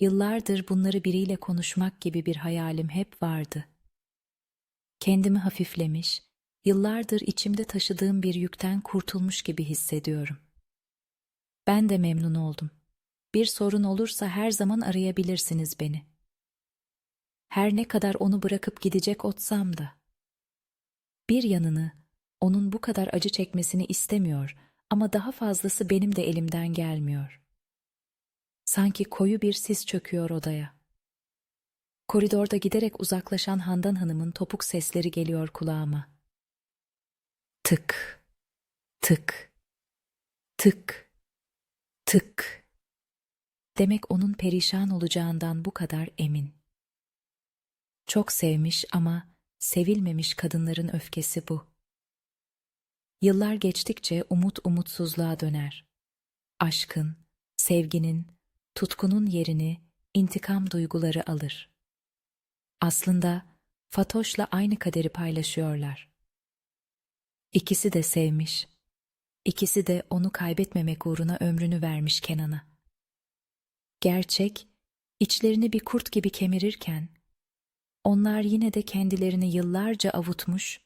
Yıllardır bunları biriyle konuşmak gibi bir hayalim hep vardı. Kendimi hafiflemiş, yıllardır içimde taşıdığım bir yükten kurtulmuş gibi hissediyorum. Ben de memnun oldum. Bir sorun olursa her zaman arayabilirsiniz beni. Her ne kadar onu bırakıp gidecek otsam da. Bir yanını, onun bu kadar acı çekmesini istemiyor ama daha fazlası benim de elimden gelmiyor. Sanki koyu bir sis çöküyor odaya. Koridorda giderek uzaklaşan Handan Hanım'ın topuk sesleri geliyor kulağıma. Tık, tık, tık, tık. Demek onun perişan olacağından bu kadar emin. Çok sevmiş ama sevilmemiş kadınların öfkesi bu. Yıllar geçtikçe umut umutsuzluğa döner. Aşkın, sevginin, tutkunun yerini intikam duyguları alır. Aslında Fatoş'la aynı kaderi paylaşıyorlar. İkisi de sevmiş. İkisi de onu kaybetmemek uğruna ömrünü vermiş Kenan'a. Gerçek, içlerini bir kurt gibi kemirirken, onlar yine de kendilerini yıllarca avutmuş,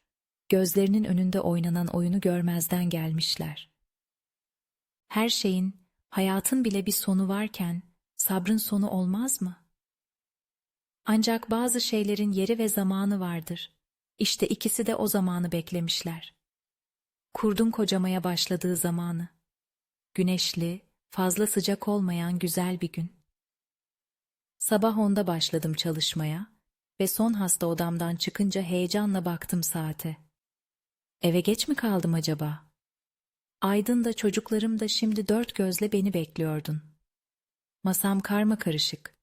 gözlerinin önünde oynanan oyunu görmezden gelmişler. Her şeyin, hayatın bile bir sonu varken, sabrın sonu olmaz mı? Ancak bazı şeylerin yeri ve zamanı vardır. İşte ikisi de o zamanı beklemişler. Kurdun kocamaya başladığı zamanı. Güneşli, fazla sıcak olmayan güzel bir gün. Sabah onda başladım çalışmaya ve son hasta odamdan çıkınca heyecanla baktım saate. Eve geç mi kaldım acaba? Aydın da çocuklarım da şimdi dört gözle beni bekliyordun. Masam karma karışık.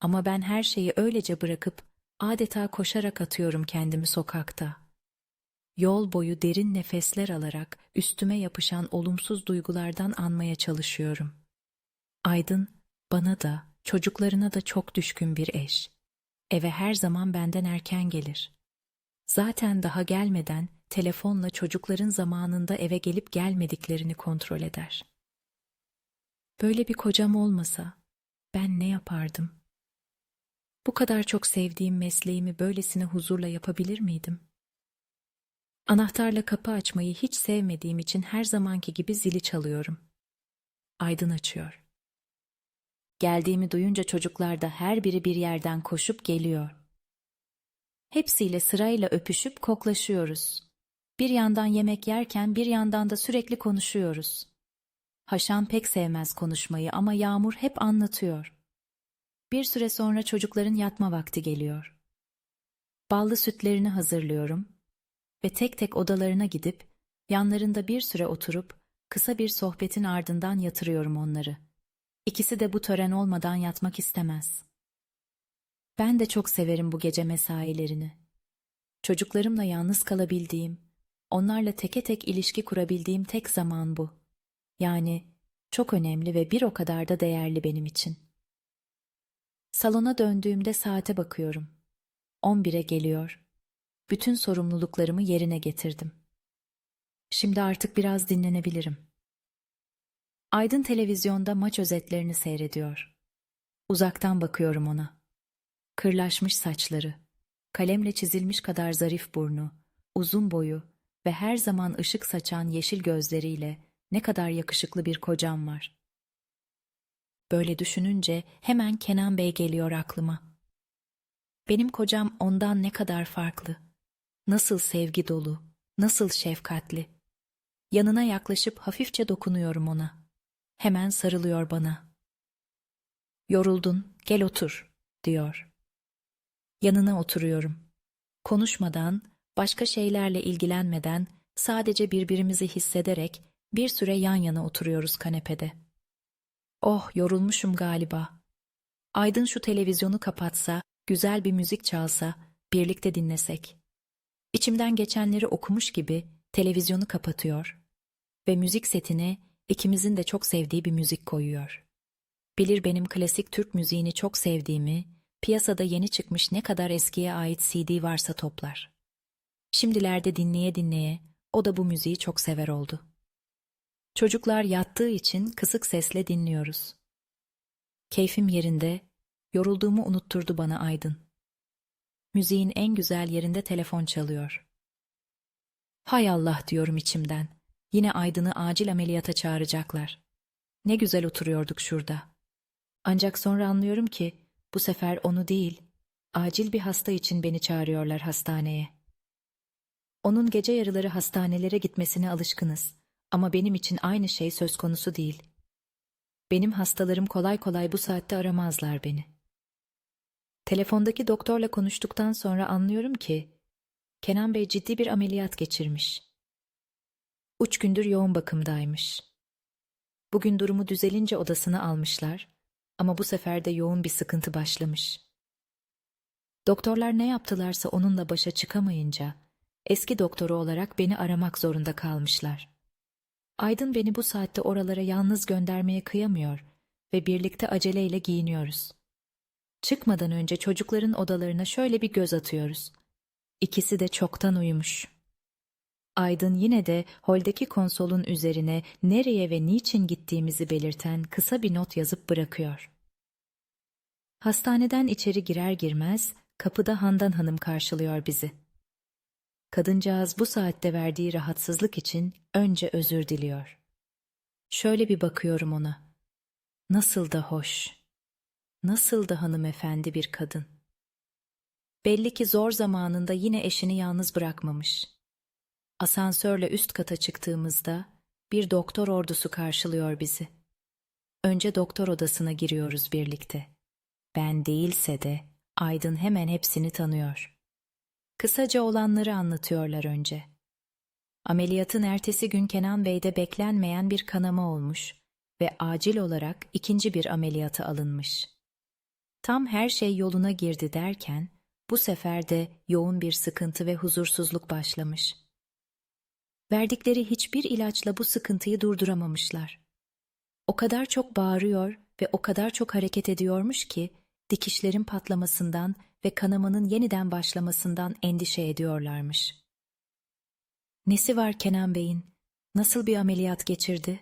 Ama ben her şeyi öylece bırakıp adeta koşarak atıyorum kendimi sokakta. Yol boyu derin nefesler alarak üstüme yapışan olumsuz duygulardan anmaya çalışıyorum. Aydın bana da çocuklarına da çok düşkün bir eş. Eve her zaman benden erken gelir. Zaten daha gelmeden telefonla çocukların zamanında eve gelip gelmediklerini kontrol eder. Böyle bir kocam olmasa ben ne yapardım? Bu kadar çok sevdiğim mesleğimi böylesine huzurla yapabilir miydim? Anahtarla kapı açmayı hiç sevmediğim için her zamanki gibi zili çalıyorum. Aydın açıyor. Geldiğimi duyunca çocuklar da her biri bir yerden koşup geliyor. Hepsiyle sırayla öpüşüp koklaşıyoruz. Bir yandan yemek yerken bir yandan da sürekli konuşuyoruz. Haşan pek sevmez konuşmayı ama Yağmur hep anlatıyor. Bir süre sonra çocukların yatma vakti geliyor. Ballı sütlerini hazırlıyorum ve tek tek odalarına gidip yanlarında bir süre oturup kısa bir sohbetin ardından yatırıyorum onları. İkisi de bu tören olmadan yatmak istemez. Ben de çok severim bu gece mesailerini. Çocuklarımla yalnız kalabildiğim, onlarla teke tek ilişki kurabildiğim tek zaman bu. Yani çok önemli ve bir o kadar da değerli benim için. Salona döndüğümde saate bakıyorum. 11'e geliyor. Bütün sorumluluklarımı yerine getirdim. Şimdi artık biraz dinlenebilirim. Aydın televizyonda maç özetlerini seyrediyor. Uzaktan bakıyorum ona. Kırlaşmış saçları, kalemle çizilmiş kadar zarif burnu, uzun boyu ve her zaman ışık saçan yeşil gözleriyle ne kadar yakışıklı bir kocam var. Böyle düşününce hemen Kenan Bey geliyor aklıma. Benim kocam ondan ne kadar farklı. Nasıl sevgi dolu, nasıl şefkatli. Yanına yaklaşıp hafifçe dokunuyorum ona. Hemen sarılıyor bana. Yoruldun, gel otur, diyor. Yanına oturuyorum. Konuşmadan, başka şeylerle ilgilenmeden, sadece birbirimizi hissederek bir süre yan yana oturuyoruz kanepede. Oh, yorulmuşum galiba. Aydın şu televizyonu kapatsa, güzel bir müzik çalsa, birlikte dinlesek. İçimden geçenleri okumuş gibi televizyonu kapatıyor ve müzik setine ikimizin de çok sevdiği bir müzik koyuyor. Bilir benim klasik Türk müziğini çok sevdiğimi, piyasada yeni çıkmış ne kadar eskiye ait CD varsa toplar. Şimdilerde dinleye dinleye o da bu müziği çok sever oldu. Çocuklar yattığı için kısık sesle dinliyoruz. Keyfim yerinde, Yorulduğumu unutturdu bana Aydın. Müziğin en güzel yerinde telefon çalıyor. Hay Allah diyorum içimden. Yine Aydın'ı acil ameliyata çağıracaklar. Ne güzel oturuyorduk şurada. Ancak sonra anlıyorum ki bu sefer onu değil, acil bir hasta için beni çağırıyorlar hastaneye. Onun gece yarıları hastanelere gitmesine alışkınız ama benim için aynı şey söz konusu değil. Benim hastalarım kolay kolay bu saatte aramazlar beni. Telefondaki doktorla konuştuktan sonra anlıyorum ki Kenan Bey ciddi bir ameliyat geçirmiş. Üç gündür yoğun bakımdaymış. Bugün durumu düzelince odasına almışlar ama bu sefer de yoğun bir sıkıntı başlamış. Doktorlar ne yaptılarsa onunla başa çıkamayınca eski doktoru olarak beni aramak zorunda kalmışlar. Aydın beni bu saatte oralara yalnız göndermeye kıyamıyor ve birlikte aceleyle giyiniyoruz. Çıkmadan önce çocukların odalarına şöyle bir göz atıyoruz. İkisi de çoktan uyumuş. Aydın yine de holdeki konsolun üzerine nereye ve niçin gittiğimizi belirten kısa bir not yazıp bırakıyor. Hastaneden içeri girer girmez kapıda Handan Hanım karşılıyor bizi. Kadıncağız bu saatte verdiği rahatsızlık için önce özür diliyor. Şöyle bir bakıyorum ona. Nasıl da hoş. Nasıl da hanımefendi bir kadın. Belli ki zor zamanında yine eşini yalnız bırakmamış. Asansörle üst kata çıktığımızda bir doktor ordusu karşılıyor bizi. Önce doktor odasına giriyoruz birlikte. Ben değilse de Aydın hemen hepsini tanıyor. Kısaca olanları anlatıyorlar önce. Ameliyatın ertesi gün Kenan Bey'de beklenmeyen bir kanama olmuş ve acil olarak ikinci bir ameliyata alınmış. Tam her şey yoluna girdi derken bu sefer de yoğun bir sıkıntı ve huzursuzluk başlamış. Verdikleri hiçbir ilaçla bu sıkıntıyı durduramamışlar. O kadar çok bağırıyor ve o kadar çok hareket ediyormuş ki dikişlerin patlamasından ve kanamanın yeniden başlamasından endişe ediyorlarmış. Nesi var Kenan Bey'in? Nasıl bir ameliyat geçirdi?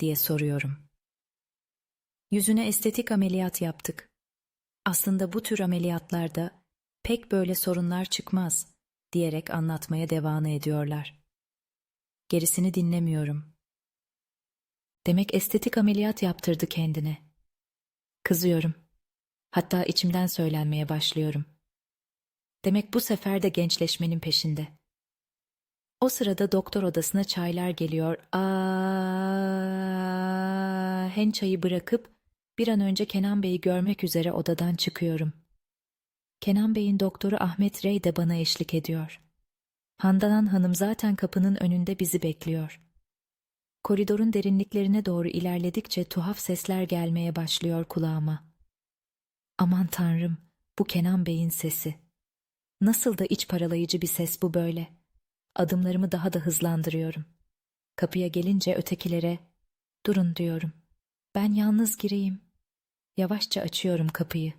diye soruyorum. Yüzüne estetik ameliyat yaptık. Aslında bu tür ameliyatlarda pek böyle sorunlar çıkmaz diyerek anlatmaya devam ediyorlar. Gerisini dinlemiyorum. Demek estetik ameliyat yaptırdı kendine. Kızıyorum. Hatta içimden söylenmeye başlıyorum. Demek bu sefer de gençleşmenin peşinde. O sırada doktor odasına çaylar geliyor. Aa, hen çayı bırakıp bir an önce Kenan Bey'i görmek üzere odadan çıkıyorum. Kenan Bey'in doktoru Ahmet Rey de bana eşlik ediyor. Handanan Hanım zaten kapının önünde bizi bekliyor. Koridorun derinliklerine doğru ilerledikçe tuhaf sesler gelmeye başlıyor kulağıma. Aman tanrım, bu Kenan Bey'in sesi. Nasıl da iç paralayıcı bir ses bu böyle. Adımlarımı daha da hızlandırıyorum. Kapıya gelince ötekilere, durun diyorum. Ben yalnız gireyim. Yavaşça açıyorum kapıyı.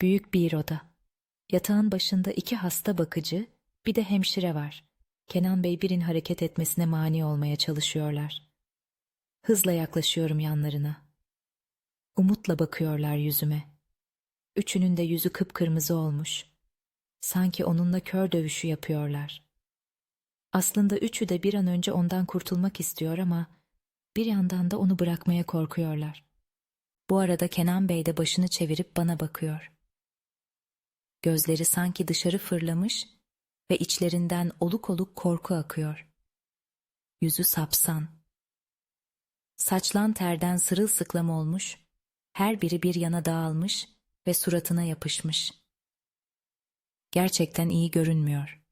Büyük bir oda. Yatağın başında iki hasta bakıcı, bir de hemşire var. Kenan Bey birin hareket etmesine mani olmaya çalışıyorlar. Hızla yaklaşıyorum yanlarına. Umutla bakıyorlar yüzüme. Üçünün de yüzü kıpkırmızı olmuş. Sanki onunla kör dövüşü yapıyorlar. Aslında üçü de bir an önce ondan kurtulmak istiyor ama bir yandan da onu bırakmaya korkuyorlar. Bu arada Kenan Bey de başını çevirip bana bakıyor. Gözleri sanki dışarı fırlamış ve içlerinden oluk oluk korku akıyor. Yüzü sapsan. Saçlan terden sırılsıklam olmuş, her biri bir yana dağılmış ve suratına yapışmış. Gerçekten iyi görünmüyor.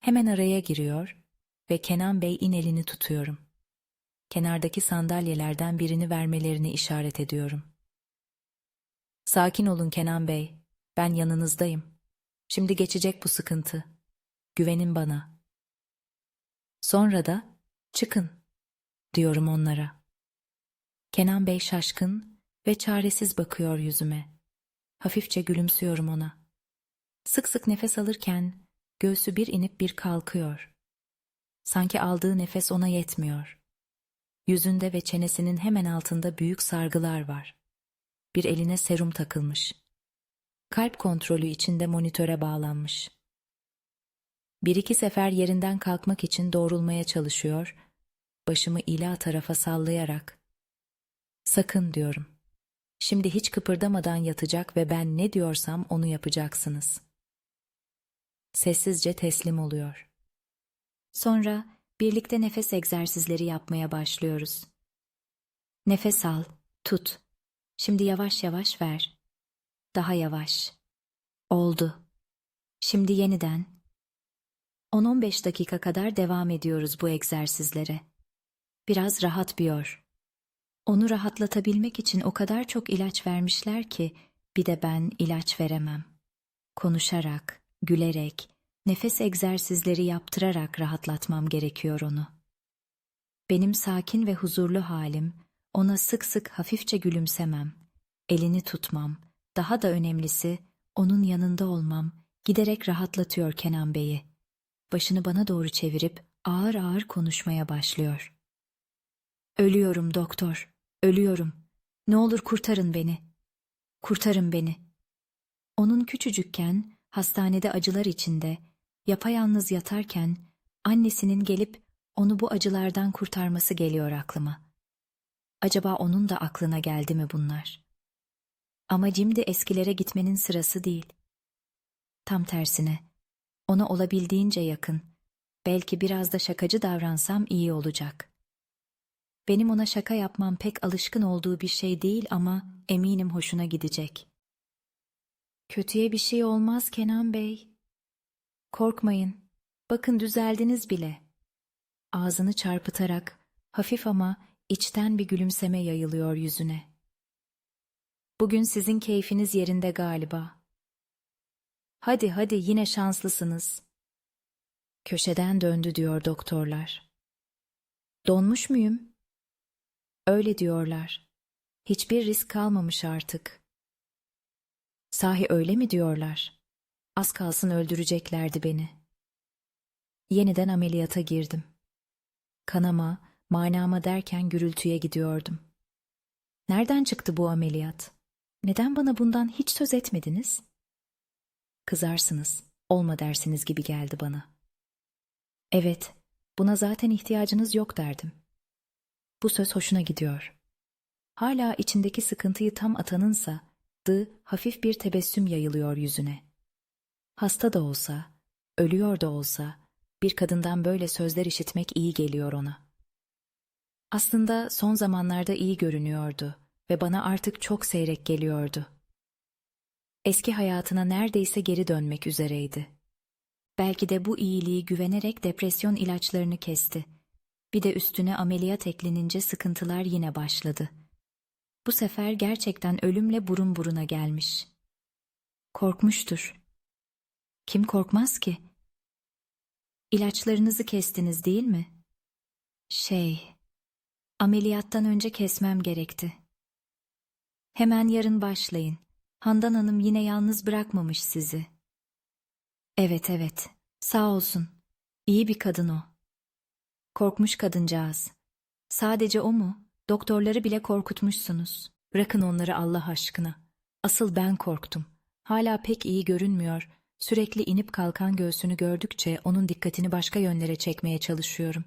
Hemen araya giriyor ve Kenan Bey in elini tutuyorum. Kenardaki sandalyelerden birini vermelerini işaret ediyorum. Sakin olun Kenan Bey, ben yanınızdayım. Şimdi geçecek bu sıkıntı. Güvenin bana. Sonra da çıkın diyorum onlara. Kenan Bey şaşkın ve çaresiz bakıyor yüzüme. Hafifçe gülümsüyorum ona. Sık sık nefes alırken göğsü bir inip bir kalkıyor. Sanki aldığı nefes ona yetmiyor. Yüzünde ve çenesinin hemen altında büyük sargılar var. Bir eline serum takılmış. Kalp kontrolü içinde monitöre bağlanmış. Bir iki sefer yerinden kalkmak için doğrulmaya çalışıyor, başımı ila tarafa sallayarak. Sakın diyorum. Şimdi hiç kıpırdamadan yatacak ve ben ne diyorsam onu yapacaksınız. Sessizce teslim oluyor. Sonra birlikte nefes egzersizleri yapmaya başlıyoruz. Nefes al, tut. Şimdi yavaş yavaş ver. Daha yavaş. Oldu. Şimdi yeniden. 10-15 dakika kadar devam ediyoruz bu egzersizlere. Biraz rahat biyor. Onu rahatlatabilmek için o kadar çok ilaç vermişler ki bir de ben ilaç veremem. Konuşarak, gülerek, nefes egzersizleri yaptırarak rahatlatmam gerekiyor onu. Benim sakin ve huzurlu halim, ona sık sık hafifçe gülümsemem, elini tutmam, daha da önemlisi onun yanında olmam giderek rahatlatıyor Kenan Bey'i. Başını bana doğru çevirip ağır ağır konuşmaya başlıyor. Ölüyorum doktor, ölüyorum. Ne olur kurtarın beni. Kurtarın beni. Onun küçücükken, hastanede acılar içinde, yapayalnız yatarken, annesinin gelip onu bu acılardan kurtarması geliyor aklıma. Acaba onun da aklına geldi mi bunlar? Ama şimdi eskilere gitmenin sırası değil. Tam tersine, ona olabildiğince yakın, belki biraz da şakacı davransam iyi olacak. Benim ona şaka yapmam pek alışkın olduğu bir şey değil ama eminim hoşuna gidecek. Kötüye bir şey olmaz Kenan Bey. Korkmayın. Bakın düzeldiniz bile. Ağzını çarpıtarak hafif ama içten bir gülümseme yayılıyor yüzüne. Bugün sizin keyfiniz yerinde galiba. Hadi hadi yine şanslısınız. Köşeden döndü diyor doktorlar. Donmuş muyum? Öyle diyorlar. Hiçbir risk kalmamış artık. Sahi öyle mi diyorlar? Az kalsın öldüreceklerdi beni. Yeniden ameliyata girdim. Kanama, manama derken gürültüye gidiyordum. Nereden çıktı bu ameliyat? Neden bana bundan hiç söz etmediniz? Kızarsınız, olma dersiniz gibi geldi bana. Evet, buna zaten ihtiyacınız yok derdim. Bu söz hoşuna gidiyor. Hala içindeki sıkıntıyı tam atanınsa, dı hafif bir tebessüm yayılıyor yüzüne. Hasta da olsa, ölüyor da olsa, bir kadından böyle sözler işitmek iyi geliyor ona. Aslında son zamanlarda iyi görünüyordu ve bana artık çok seyrek geliyordu. Eski hayatına neredeyse geri dönmek üzereydi. Belki de bu iyiliği güvenerek depresyon ilaçlarını kesti. Bir de üstüne ameliyat eklenince sıkıntılar yine başladı. Bu sefer gerçekten ölümle burun buruna gelmiş. Korkmuştur. Kim korkmaz ki? İlaçlarınızı kestiniz değil mi? Şey, ameliyattan önce kesmem gerekti. Hemen yarın başlayın. Handan Hanım yine yalnız bırakmamış sizi. Evet evet, sağ olsun. İyi bir kadın o. Korkmuş kadıncağız. Sadece o mu? Doktorları bile korkutmuşsunuz. Bırakın onları Allah aşkına. Asıl ben korktum. Hala pek iyi görünmüyor. Sürekli inip kalkan göğsünü gördükçe onun dikkatini başka yönlere çekmeye çalışıyorum.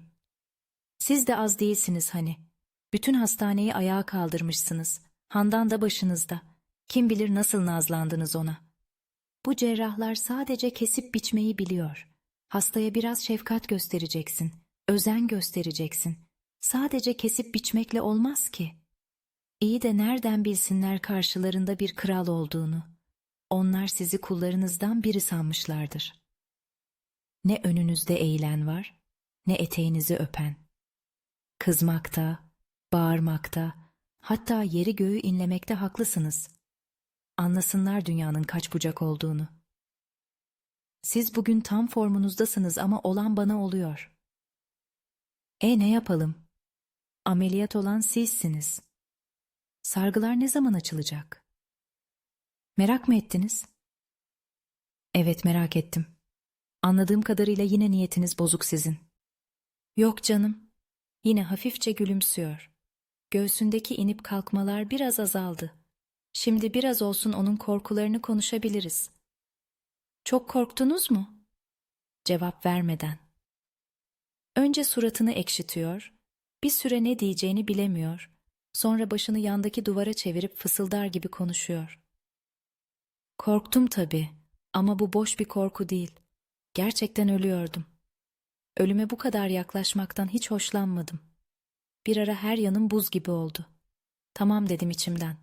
Siz de az değilsiniz hani. Bütün hastaneyi ayağa kaldırmışsınız. Handan da başınızda. Kim bilir nasıl nazlandınız ona. Bu cerrahlar sadece kesip biçmeyi biliyor. Hastaya biraz şefkat göstereceksin, özen göstereceksin. Sadece kesip biçmekle olmaz ki. İyi de nereden bilsinler karşılarında bir kral olduğunu? Onlar sizi kullarınızdan biri sanmışlardır. Ne önünüzde eğilen var, ne eteğinizi öpen. Kızmakta, bağırmakta, hatta yeri göğü inlemekte haklısınız. Anlasınlar dünyanın kaç bucak olduğunu. Siz bugün tam formunuzdasınız ama olan bana oluyor. E ne yapalım? Ameliyat olan sizsiniz. Sargılar ne zaman açılacak? Merak mı ettiniz? Evet merak ettim. Anladığım kadarıyla yine niyetiniz bozuk sizin. Yok canım. Yine hafifçe gülümsüyor. Göğsündeki inip kalkmalar biraz azaldı. Şimdi biraz olsun onun korkularını konuşabiliriz. Çok korktunuz mu? Cevap vermeden. Önce suratını ekşitiyor, bir süre ne diyeceğini bilemiyor, sonra başını yandaki duvara çevirip fısıldar gibi konuşuyor. Korktum tabii ama bu boş bir korku değil. Gerçekten ölüyordum. Ölüme bu kadar yaklaşmaktan hiç hoşlanmadım. Bir ara her yanım buz gibi oldu. Tamam dedim içimden.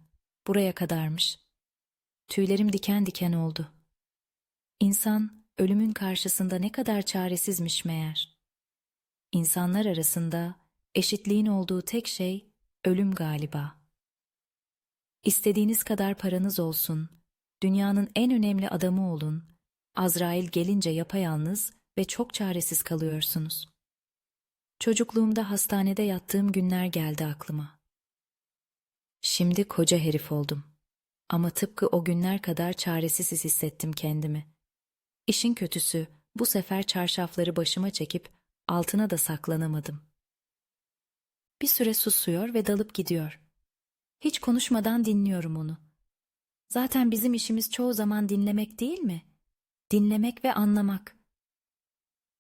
Buraya kadarmış. Tüylerim diken diken oldu. İnsan ölümün karşısında ne kadar çaresizmiş meğer. İnsanlar arasında eşitliğin olduğu tek şey ölüm galiba. İstediğiniz kadar paranız olsun, dünyanın en önemli adamı olun, Azrail gelince yapayalnız ve çok çaresiz kalıyorsunuz. Çocukluğumda hastanede yattığım günler geldi aklıma. Şimdi koca herif oldum. Ama tıpkı o günler kadar çaresiz hissettim kendimi. İşin kötüsü bu sefer çarşafları başıma çekip altına da saklanamadım. Bir süre susuyor ve dalıp gidiyor. Hiç konuşmadan dinliyorum onu. Zaten bizim işimiz çoğu zaman dinlemek değil mi? Dinlemek ve anlamak.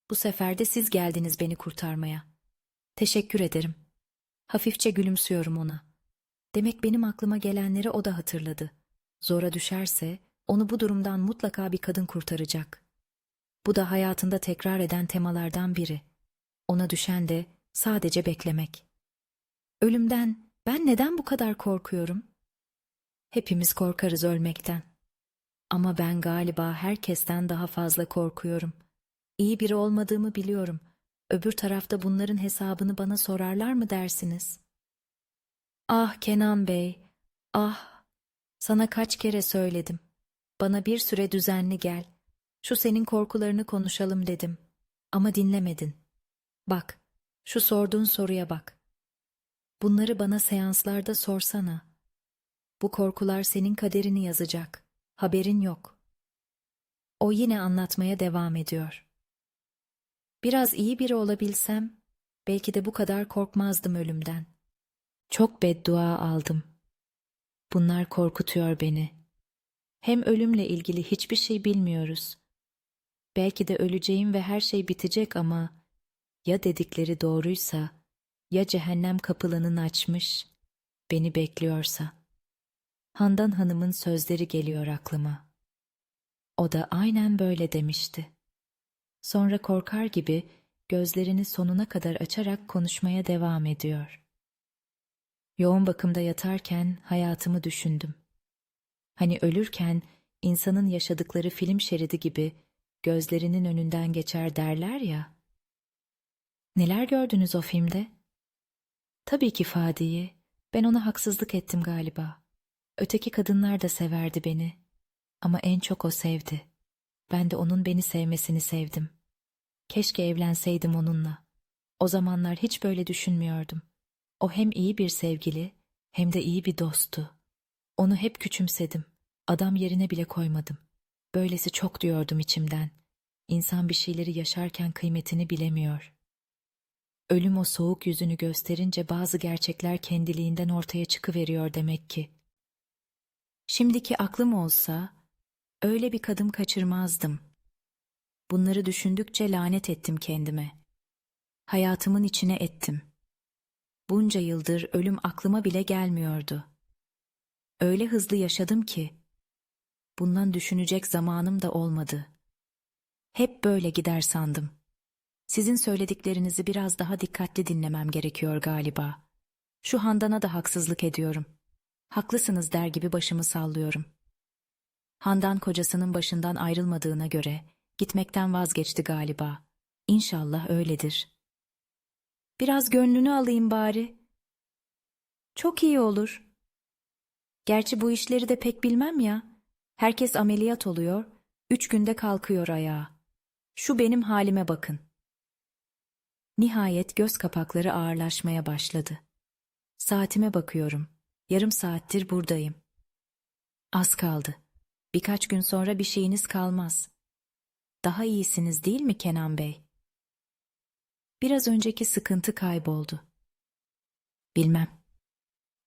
Bu sefer de siz geldiniz beni kurtarmaya. Teşekkür ederim. Hafifçe gülümsüyorum ona. Demek benim aklıma gelenleri o da hatırladı. Zora düşerse onu bu durumdan mutlaka bir kadın kurtaracak. Bu da hayatında tekrar eden temalardan biri. Ona düşen de sadece beklemek. Ölümden ben neden bu kadar korkuyorum? Hepimiz korkarız ölmekten. Ama ben galiba herkesten daha fazla korkuyorum. İyi biri olmadığımı biliyorum. Öbür tarafta bunların hesabını bana sorarlar mı dersiniz? Ah Kenan Bey, ah! Sana kaç kere söyledim. Bana bir süre düzenli gel. Şu senin korkularını konuşalım dedim. Ama dinlemedin. Bak, şu sorduğun soruya bak. Bunları bana seanslarda sorsana. Bu korkular senin kaderini yazacak. Haberin yok. O yine anlatmaya devam ediyor. Biraz iyi biri olabilsem, belki de bu kadar korkmazdım ölümden. Çok beddua aldım. Bunlar korkutuyor beni. Hem ölümle ilgili hiçbir şey bilmiyoruz. Belki de öleceğim ve her şey bitecek ama ya dedikleri doğruysa, ya cehennem kapılarını açmış, beni bekliyorsa. Handan Hanım'ın sözleri geliyor aklıma. O da aynen böyle demişti. Sonra korkar gibi gözlerini sonuna kadar açarak konuşmaya devam ediyor. Yoğun bakımda yatarken hayatımı düşündüm. Hani ölürken insanın yaşadıkları film şeridi gibi gözlerinin önünden geçer derler ya. Neler gördünüz o filmde? Tabii ki Fadi'yi. Ben ona haksızlık ettim galiba. Öteki kadınlar da severdi beni. Ama en çok o sevdi. Ben de onun beni sevmesini sevdim. Keşke evlenseydim onunla. O zamanlar hiç böyle düşünmüyordum. O hem iyi bir sevgili hem de iyi bir dosttu. Onu hep küçümsedim. Adam yerine bile koymadım. Böylesi çok diyordum içimden. İnsan bir şeyleri yaşarken kıymetini bilemiyor. Ölüm o soğuk yüzünü gösterince bazı gerçekler kendiliğinden ortaya çıkıveriyor demek ki. Şimdiki aklım olsa öyle bir kadın kaçırmazdım. Bunları düşündükçe lanet ettim kendime. Hayatımın içine ettim. Bunca yıldır ölüm aklıma bile gelmiyordu. Öyle hızlı yaşadım ki bundan düşünecek zamanım da olmadı. Hep böyle gider sandım. Sizin söylediklerinizi biraz daha dikkatli dinlemem gerekiyor galiba. Şu Handan'a da haksızlık ediyorum. Haklısınız der gibi başımı sallıyorum. Handan kocasının başından ayrılmadığına göre gitmekten vazgeçti galiba. İnşallah öyledir. Biraz gönlünü alayım bari. Çok iyi olur. Gerçi bu işleri de pek bilmem ya. Herkes ameliyat oluyor, üç günde kalkıyor ayağa. Şu benim halime bakın. Nihayet göz kapakları ağırlaşmaya başladı. Saatime bakıyorum. Yarım saattir buradayım. Az kaldı. Birkaç gün sonra bir şeyiniz kalmaz. Daha iyisiniz değil mi Kenan Bey? Biraz önceki sıkıntı kayboldu. Bilmem.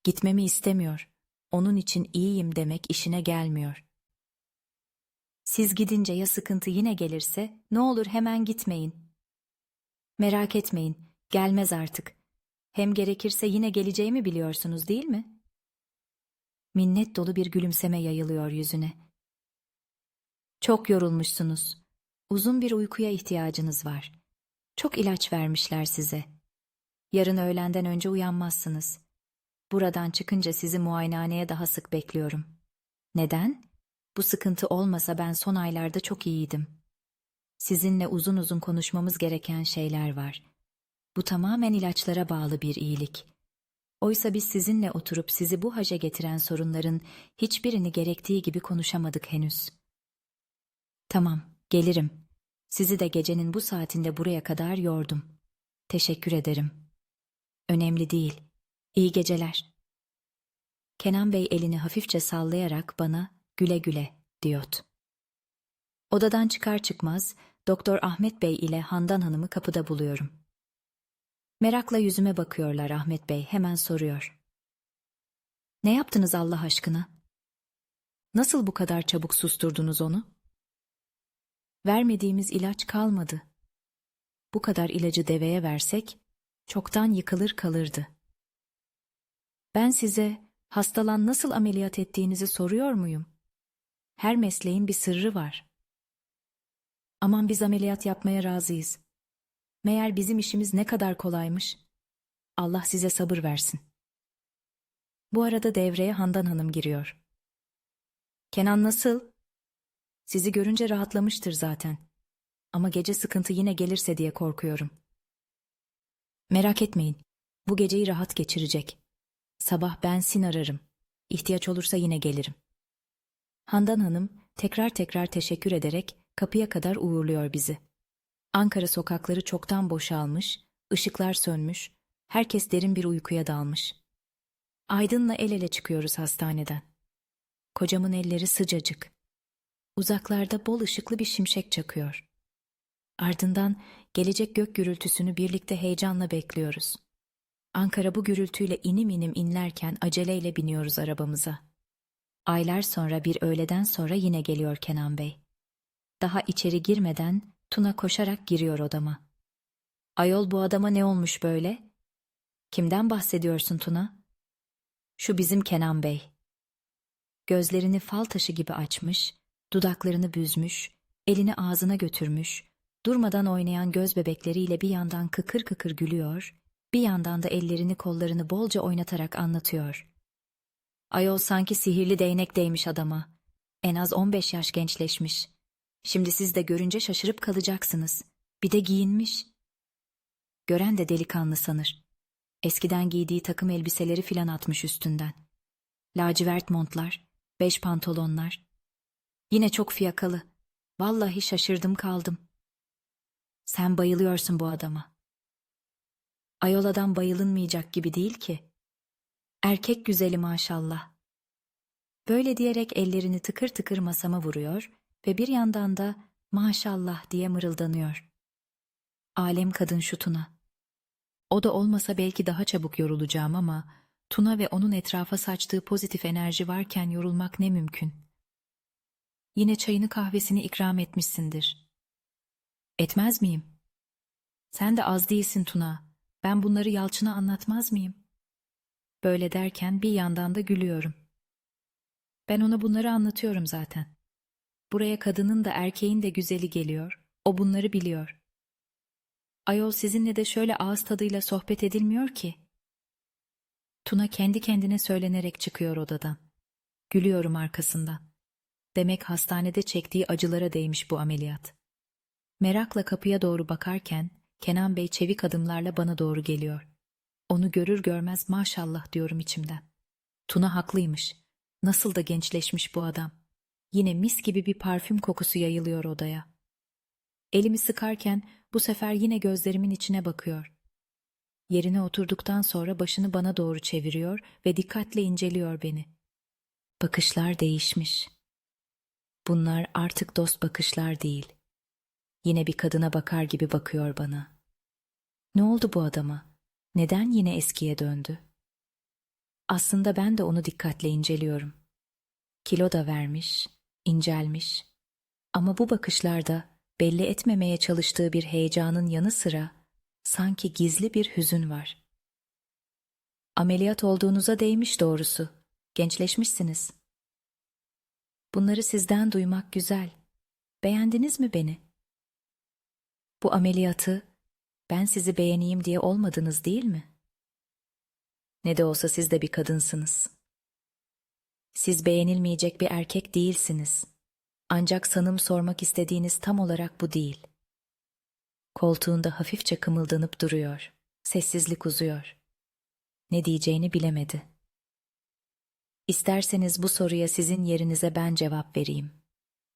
Gitmemi istemiyor. onun için iyiyim demek işine gelmiyor. Siz gidince ya sıkıntı yine gelirse ne olur hemen gitmeyin. Merak etmeyin, gelmez artık. Hem gerekirse yine geleceğimi biliyorsunuz değil mi? Minnet dolu bir gülümseme yayılıyor yüzüne. Çok yorulmuşsunuz. Uzun bir uykuya ihtiyacınız var. Çok ilaç vermişler size. Yarın öğlenden önce uyanmazsınız. Buradan çıkınca sizi muayenehaneye daha sık bekliyorum. Neden? Bu sıkıntı olmasa ben son aylarda çok iyiydim. Sizinle uzun uzun konuşmamız gereken şeyler var. Bu tamamen ilaçlara bağlı bir iyilik. Oysa biz sizinle oturup sizi bu haca getiren sorunların hiçbirini gerektiği gibi konuşamadık henüz. Tamam, gelirim. Sizi de gecenin bu saatinde buraya kadar yordum. Teşekkür ederim. Önemli değil. İyi geceler. Kenan Bey elini hafifçe sallayarak bana güle güle diyordu. Odadan çıkar çıkmaz Doktor Ahmet Bey ile Handan Hanım'ı kapıda buluyorum. Merakla yüzüme bakıyorlar Ahmet Bey hemen soruyor. Ne yaptınız Allah aşkına? Nasıl bu kadar çabuk susturdunuz onu? Vermediğimiz ilaç kalmadı. Bu kadar ilacı deveye versek çoktan yıkılır kalırdı. Ben size hastalan nasıl ameliyat ettiğinizi soruyor muyum? Her mesleğin bir sırrı var. Aman biz ameliyat yapmaya razıyız. Meğer bizim işimiz ne kadar kolaymış. Allah size sabır versin. Bu arada devreye Handan Hanım giriyor. Kenan nasıl? Sizi görünce rahatlamıştır zaten. Ama gece sıkıntı yine gelirse diye korkuyorum. Merak etmeyin. Bu geceyi rahat geçirecek. Sabah ben sin ararım. İhtiyaç olursa yine gelirim. Handan Hanım tekrar tekrar teşekkür ederek kapıya kadar uğurluyor bizi. Ankara sokakları çoktan boşalmış, ışıklar sönmüş, herkes derin bir uykuya dalmış. Aydın'la el ele çıkıyoruz hastaneden. Kocamın elleri sıcacık. Uzaklarda bol ışıklı bir şimşek çakıyor. Ardından gelecek gök gürültüsünü birlikte heyecanla bekliyoruz. Ankara bu gürültüyle inim inim inlerken aceleyle biniyoruz arabamıza. Aylar sonra bir öğleden sonra yine geliyor Kenan Bey. Daha içeri girmeden Tuna koşarak giriyor odama. Ayol bu adama ne olmuş böyle? Kimden bahsediyorsun Tuna? Şu bizim Kenan Bey. Gözlerini fal taşı gibi açmış, dudaklarını büzmüş, elini ağzına götürmüş, durmadan oynayan göz bebekleriyle bir yandan kıkır kıkır gülüyor, bir yandan da ellerini kollarını bolca oynatarak anlatıyor. Ayol sanki sihirli değnek değmiş adama. En az 15 yaş gençleşmiş. Şimdi siz de görünce şaşırıp kalacaksınız. Bir de giyinmiş. Gören de delikanlı sanır. Eskiden giydiği takım elbiseleri filan atmış üstünden. Lacivert montlar, beş pantolonlar. Yine çok fiyakalı. Vallahi şaşırdım kaldım. Sen bayılıyorsun bu adama. Ayola'dan bayılınmayacak gibi değil ki. Erkek güzeli maşallah. Böyle diyerek ellerini tıkır tıkır masama vuruyor ve bir yandan da maşallah diye mırıldanıyor. Alem kadın şu Tuna. O da olmasa belki daha çabuk yorulacağım ama Tuna ve onun etrafa saçtığı pozitif enerji varken yorulmak ne mümkün. Yine çayını kahvesini ikram etmişsindir. Etmez miyim? Sen de az değilsin Tuna. Ben bunları Yalçın'a anlatmaz mıyım? Böyle derken bir yandan da gülüyorum. Ben ona bunları anlatıyorum zaten. Buraya kadının da erkeğin de güzeli geliyor. O bunları biliyor. Ayol sizinle de şöyle ağız tadıyla sohbet edilmiyor ki. Tuna kendi kendine söylenerek çıkıyor odadan. Gülüyorum arkasından. Demek hastanede çektiği acılara değmiş bu ameliyat. Merakla kapıya doğru bakarken Kenan Bey çevik adımlarla bana doğru geliyor. Onu görür görmez maşallah diyorum içimden. Tuna haklıymış. Nasıl da gençleşmiş bu adam. Yine mis gibi bir parfüm kokusu yayılıyor odaya. Elimi sıkarken bu sefer yine gözlerimin içine bakıyor. Yerine oturduktan sonra başını bana doğru çeviriyor ve dikkatle inceliyor beni. Bakışlar değişmiş. Bunlar artık dost bakışlar değil. Yine bir kadına bakar gibi bakıyor bana. Ne oldu bu adama? Neden yine eskiye döndü? Aslında ben de onu dikkatle inceliyorum. Kilo da vermiş, incelmiş. Ama bu bakışlarda belli etmemeye çalıştığı bir heyecanın yanı sıra sanki gizli bir hüzün var. Ameliyat olduğunuza değmiş doğrusu. Gençleşmişsiniz. Bunları sizden duymak güzel. Beğendiniz mi beni? Bu ameliyatı ben sizi beğeneyim diye olmadınız değil mi? Ne de olsa siz de bir kadınsınız. Siz beğenilmeyecek bir erkek değilsiniz. Ancak sanım sormak istediğiniz tam olarak bu değil. Koltuğunda hafifçe kımıldanıp duruyor. Sessizlik uzuyor. Ne diyeceğini bilemedi. İsterseniz bu soruya sizin yerinize ben cevap vereyim.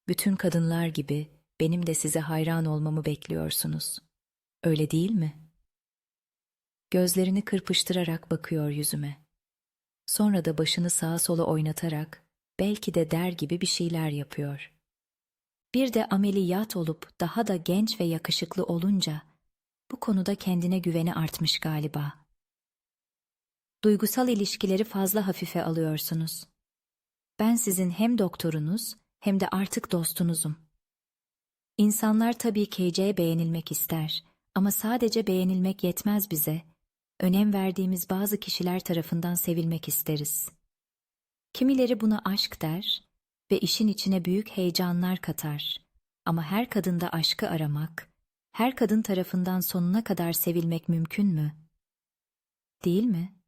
Bütün kadınlar gibi benim de size hayran olmamı bekliyorsunuz. Öyle değil mi? Gözlerini kırpıştırarak bakıyor yüzüme. Sonra da başını sağa sola oynatarak belki de der gibi bir şeyler yapıyor. Bir de ameliyat olup daha da genç ve yakışıklı olunca bu konuda kendine güveni artmış galiba. Duygusal ilişkileri fazla hafife alıyorsunuz. Ben sizin hem doktorunuz hem de artık dostunuzum. İnsanlar tabii KC beğenilmek ister ama sadece beğenilmek yetmez bize. Önem verdiğimiz bazı kişiler tarafından sevilmek isteriz. Kimileri buna aşk der ve işin içine büyük heyecanlar katar. Ama her kadında aşkı aramak, her kadın tarafından sonuna kadar sevilmek mümkün mü? Değil mi?